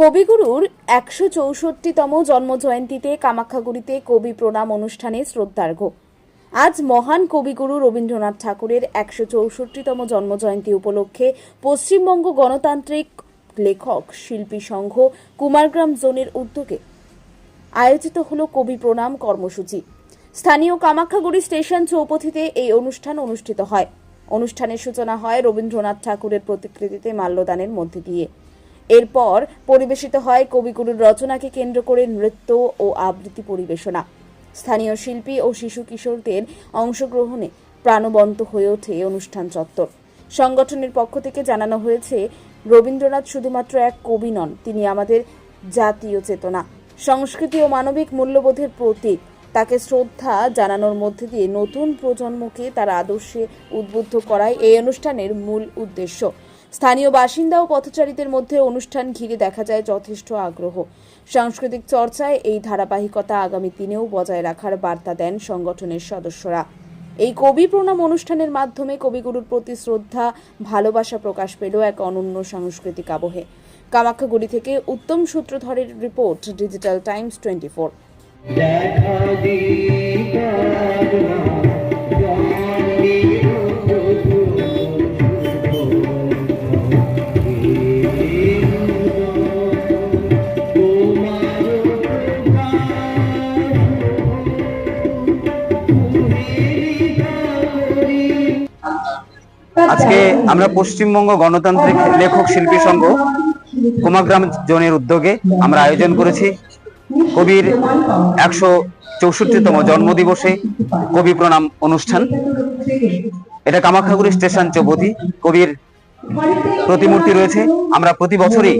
কবিগুরুর একশো চৌষট্টিতম জন্মজয়ন্তীতে কামাখ্যাগুড়িতে কবি প্রণাম অনুষ্ঠানে শ্রদ্ধার্ঘ্য। আজ মহান কবিগুরু রবীন্দ্রনাথ ঠাকুরের একশো চৌষট্টিতম জন্মজয়ন্তী উপলক্ষে পশ্চিমবঙ্গ গণতান্ত্রিক লেখক, শিল্পী সংঘ, কুমারগ্রাম জোনের উদ্যোগে আয়োজিত হল কবি প্রণাম কর্মসূচি। স্থানীয় কামাখ্যাগুড়ি স্টেশন চৌপথিতে এই অনুষ্ঠান অনুষ্ঠিত হয়। অনুষ্ঠানের সূচনা হয় রবীন্দ্রনাথ ঠাকুরের প্রতিকৃতিতে মাল্যদানের মধ্যে দিয়ে। এরপর পরিবেশিত হয় কবিগুরুর রচনাকে কেন্দ্র করে নৃত্য ও আবৃত্তি পরিবেশনা। স্থানীয় শিল্পী ও শিশু কিশোরদের অংশগ্রহণে প্রাণবন্ত হয়ে ওঠে অনুষ্ঠান চত্বর। সংগঠনের পক্ষ থেকে জানানো হয়েছে, রবীন্দ্রনাথ শুধুমাত্র এক কবি নন, তিনি আমাদের জাতীয় চেতনা। সংস্কৃতি ও মানবিক মূল্যবোধের প্রতীক। তাকে শ্রদ্ধা জানানোর মধ্যে দিয়ে নতুন প্রজন্মকে তার আদর্শে উদ্বুদ্ধ করাই এই অনুষ্ঠানের মূল উদ্দেশ্য। স্থানীয় বাসিন্দা ও পথচারীদের মধ্যে অনুষ্ঠান ঘিরে দেখা যায় যথেষ্ট আগ্রহ। সাংস্কৃতিক চর্চায় এই ধারাবাহিকতা আগামী দিনেও বজায় রাখার বার্তা দেন সংগঠনের সদস্যরা। এই কবি প্রণাম অনুষ্ঠানের মাধ্যমে কবিগুরুর প্রতি শ্রদ্ধা, ভালোবাসা প্রকাশ পেল এক অনন্য সাংস্কৃতিক আবহে। কামাখ্যাগুড়ি থেকে Uttam সূত্রধরের report, Digital Times twenty four. আজকে আমরা পশ্চিমবঙ্গ গণতান্ত্রিক লেখক শিল্পী সংঘ কুমাগ্রাম জোনের উদ্যোগে আমরা আয়োজন করেছি। কবির একশো চৌষট্টিতম জন্মদিবসে কবি প্রণাম অনুষ্ঠান। এটা কামাখ্যাগুড়ি স্টেশন চৌপতি। কবির প্রতিমূর্তি রয়েছে। আমরা প্রতি বছরই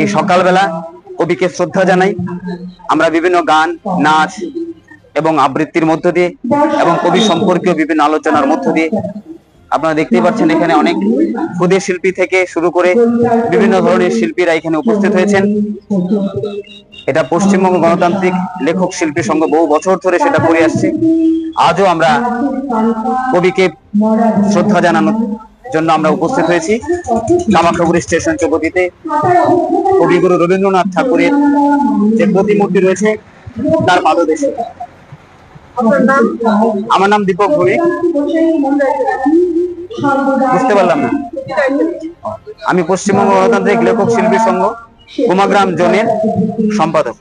এই সকালবেলা কবিকে শ্রদ্ধা জানাই। আমরা বিভিন্ন গান, নাচ এবং আবৃত্তির মধ্য দিয়ে এবং কবি সম্পর্কীয় বিভিন্ন আলোচনার মধ্য দিয়ে আপনারা দেখতেই পাচ্ছেন এখানে অনেক ক্ষুদে শিল্পী থেকে শুরু করে বিভিন্ন ধরনের শিল্পীরা এখানে উপস্থিত হয়েছেন। এটা পশ্চিমবঙ্গ গণতান্ত্রিক লেখক শিল্পী সংঘ বহু বছর ধরে সেটা করে আসছে। আজও আমরা কবিকে শ্রদ্ধা জানানোর জন্য আমরা উপস্থিত হয়েছি। কামাখ্যাগুড়ি স্টেশন চৌপতিতে কবিগুরু রবীন্দ্রনাথ ঠাকুরের যে প্রতিমূর্তি রয়েছে, তার পাদদেশে। আমার নাম দীপক ভৌমিক বুঝতে পারলাম না। আমি পশ্চিমবঙ্গ গণতান্ত্রিক লেখক শিল্পী সংঘ, কুমাগ্রাম জোনের সম্পাদক।